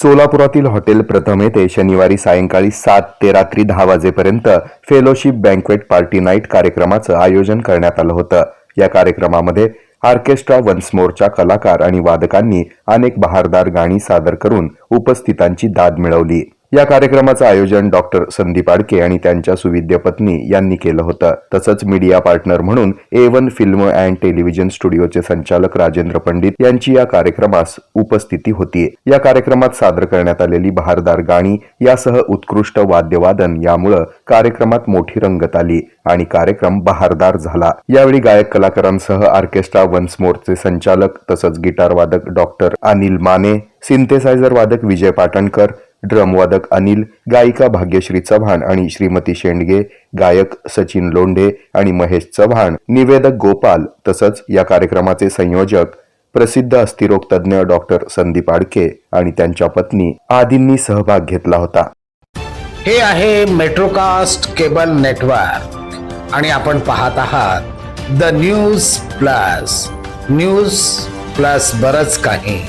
सोलापुरातील hotel प्रथम येथे शनिवारी सायंकाळी सात ते रात्री दहा वाजेपर्यंत फेलोशिप बँकवेट पार्टी नाईट कार्यक्रमाचं आयोजन करण्यात आलं होतं. या कार्यक्रमामध्ये ऑर्केस्ट्रा वन्समोरच्या कलाकार आणि वादकांनी अनेक बहारदार गाणी सादर करून उपस्थितांची दाद मिळवली. या कार्यक्रमाचं आयोजन डॉक्टर संदीप आडके आणि त्यांच्या सुविद्य पत्नी यांनी केलं होतं. तसंच मीडिया पार्टनर म्हणून A one film and television स्टुडिओचे संचालक राजेंद्र पंडित यांची या कार्यक्रमास उपस्थिती होती. या कार्यक्रमात सादर करण्यात आलेली बहारदार गाणी यासह उत्कृष्ट वाद्यवादन यामुळं कार्यक्रमात मोठी रंगत आली आणि कार्यक्रम बहारदार झाला. यावेळी गायक कलाकारांसह ऑर्केस्ट्रा वन्स मोरचे संचालक तसंच गिटार वादक डॉक्टर अनिल माने सिंथेसायझर वादक विजय पाटणकर ड्रमवादक अनिल गायिका भाग्यश्री चव्हाण आणि श्रीमती शेंडगे गायक सचिन लोंढे आणि महेश चव्हाण निवेदक गोपाल तसंच या कार्यक्रमाचे संयोजक प्रसिद्ध अस्थिरोग तज्ज्ञ डॉक्टर संदीप आडके आणि त्यांच्या पत्नी आदींनी सहभाग घेतला होता. हे आहे मेट्रोकास्ट केबल नेटवर्क आणि आपण पाहत आहात the news plus news plus बरच काही.